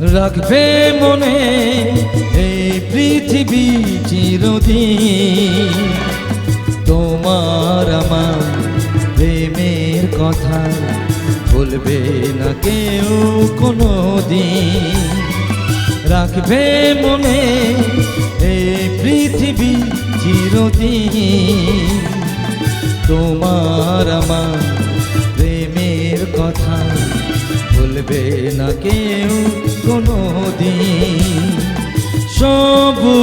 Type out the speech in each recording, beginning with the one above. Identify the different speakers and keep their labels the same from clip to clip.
Speaker 1: রাখবে মনে এই পৃথিবী চিরদিন। তোমার আমার প্রেমের কথা বলবে না কেউ কোনো দিন রাখবে মনে এই পৃথিবী চিরদিন। তোমার আমার প্রেমের কথা বলবে না কেউ কোনো দিন সবু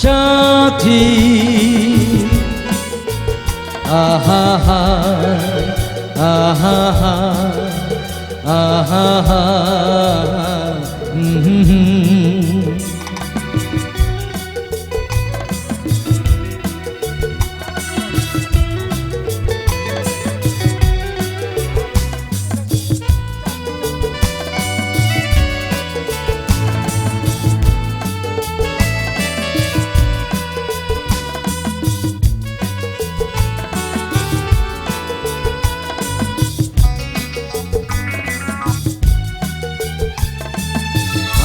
Speaker 1: সাথী আহা আহা আহা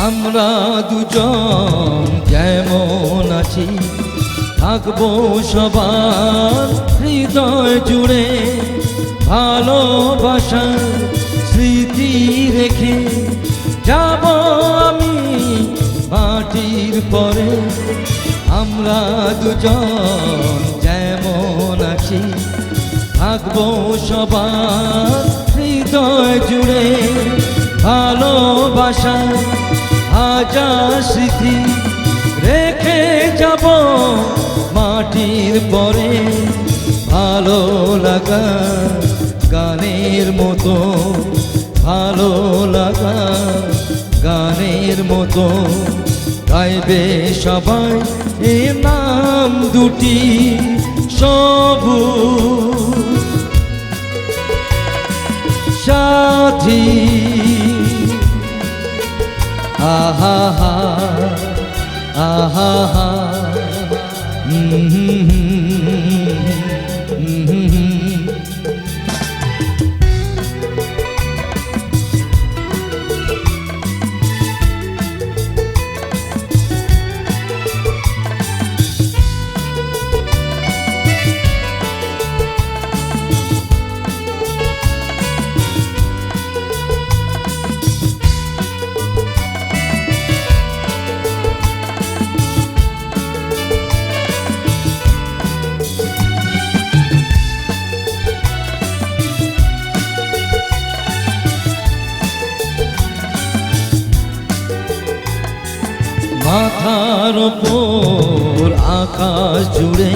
Speaker 1: আমরা দুজন যেমন আছি? থাকব সবার হৃদয় জুড়ে ভালোবাসার স্মৃতি রেখে। যাব আমি মাটির পরে, আমরা দুজন যেমন আছি? থাকব সবার হৃদয় জুড়ে, ভালোবাসা হাজার স্মৃতি রেখে যাব মাটির পরে। ভালো লাগা গানের মতো, ভালো লাগা গানের মতো। গাইবে সবাই এ নাম দুটি সবুজ। সাথী আহা হা আহা হা হুম হুম। মাথার ওপর আকাশ জুড়ে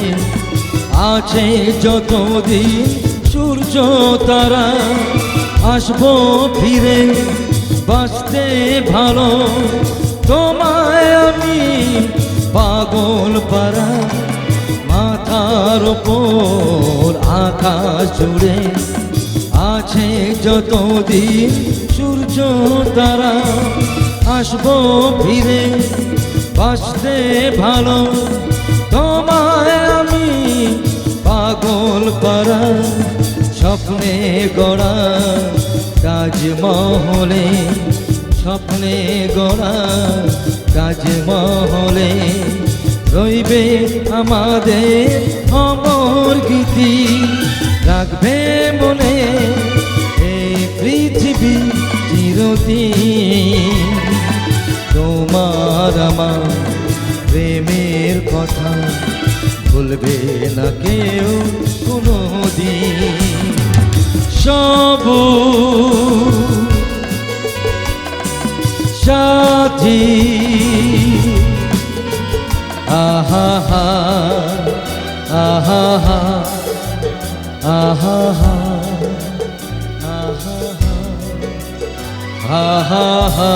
Speaker 1: আছে যতদিন সূর্য তারা আসব ফিরে, বাঁচতে ভালো। তোমায় আমি পাগল পারা মাথার ওপর আকাশ জুড়ে আছে যতদিন সূর্য তারা আসব ফিরে। বাঁচতে ভালো, তোমায় আমি পাগল করা, স্বপ্নে গড়া, তাজমহলে স্বপ্নে গড়া, তাজমহলে রইবে আমাদের অমর গীতি। রাখবে মনে এই পৃথিবী চিরদিন। তোমার আমার প্রেমের কথা বলবে না কেউ কোনো দিন সব সাথী আহা হা আহা হা আহা হা আহা হা আহা হা।